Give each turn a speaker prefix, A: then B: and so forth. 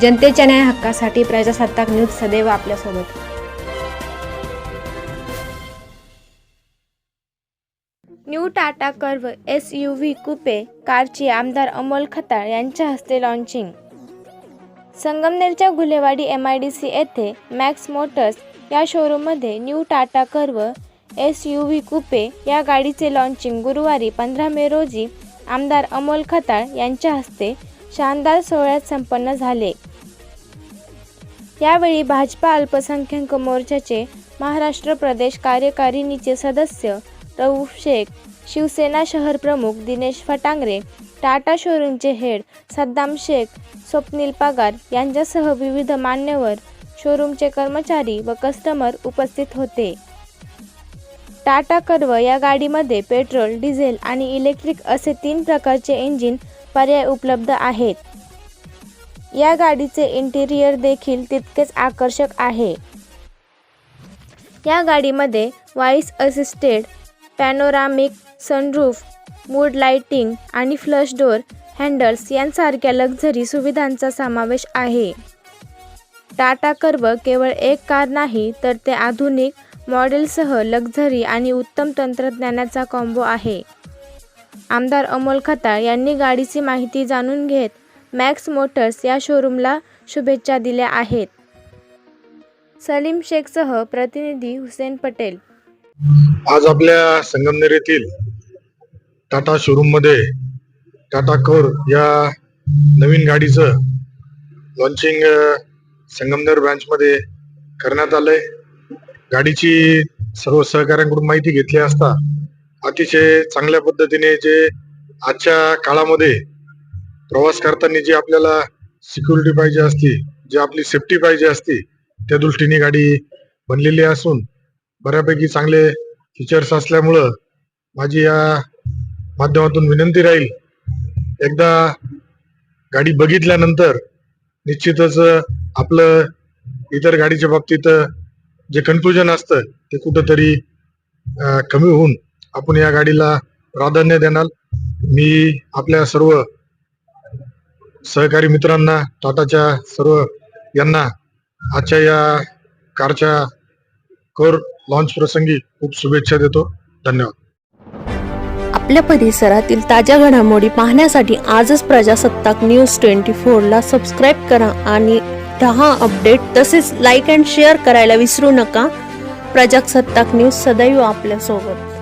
A: जनतेच्या न्याय हक्कासाठी प्रजासत्ताक न्यूज सदैव आपल्यासोबत. New Tata Curvv S U V coupe कारची आमदार अमोल खताळ यांच्या हस्ते लॉन्चिंग संगमनेरच्या Gulewadi M I D C येथे मॅक्स मोटर्स या शोरूममध्ये new Tata Curvv S U V coupe या गाडीचे लॉन्चिंग गुरुवारी पंधरा मे रोजी आमदार अमोल खताळ यांच्या हस्ते शानदार सोहळ्यात संपन्न झाले. यावेळी भाजपा अल्पसंख्याक मोर्चाचे महाराष्ट्र प्रदेश कार्यकारिणीचे सदस्य रऊफ शेख शिवसेना शहर प्रमुख दिनेश फटांगरे टाटा शोरूमचे हेड सद्दाम शेख स्वप्नील पगार यांच्यासह विविध मान्यवर शोरूमचे कर्मचारी व कस्टमर उपस्थित होते. टाटा कर्व या गाडीमध्ये पेट्रोल डिझेल आणि इलेक्ट्रिक असे तीन प्रकारचे इंजिन पर्याय उपलब्ध आहेत. या गाडीचे इंटिरियर देखील तितकेच आकर्षक आहे. या गाडीमध्ये voice assisted panoramic sunroof mood lighting आणि फ्लश डोअर हँडल्स यांसारख्या लक्झरी सुविधांचा समावेश आहे. टाटा कर्व केवळ एक कार नाही तर ते आधुनिक मॉडेलसह लक्झरी आणि उत्तम तंत्रज्ञानाचा कॉम्बो आहे. आमदार अमोल खताळ यांनी गाडीची माहिती जाणून घेत मॅक्स मोटर्स या शोरूमला शुभेच्छा दिल्या आहेत. सलीम शेखसह प्रतिनिधी हुसेन पटेल.
B: आज आपल्या संगमनेर येथील टाटा शोरूममध्ये टाटा कोर या नवीन गाडीचं लॉन्चिंग संगमनेर ब्रांच मध्ये करण्यात आलंय. गाडीची सर्व सहकाऱ्यांकडून माहिती घेतली असता अतिशय चांगल्या पद्धतीने जे आजच्या काळामध्ये प्रवास करताना जी आपल्याला सिक्युरिटी पाहिजे असती जी आपली सेफ्टी पाहिजे असती त्या दृष्टीने गाडी बनलेली असून बऱ्यापैकी चांगले फीचर्स असल्यामुळं माझी या माध्यमातून विनंती राहील एकदा गाडी बघितल्यानंतर निश्चितच आपलं इतर गाडीच्या बाबतीत जे कन्फ्युजन असतं ते कुठंतरी कमी होऊन आपण या गाडीला प्राधान्य देणार. मी आपल्या सर्व सहकारी मित्रांना टाटाच्या सर्व यांना आजच्या या कारच्या कर लॉन्च प्रसंगी खूप शुभेच्छा देतो. धन्यवाद.
C: आपल्या परिसरातील ताज्या घडामोडी पाहण्यासाठी आजच प्रजासत्ताक न्यूज ट्वेंटी फोरला सबस्क्राईब करा आणि दहा अपडेट तसेच लाईक अँड शेअर करायला विसरू नका. प्रजासत्ताक न्यूज सदैव आपल्यासोबत.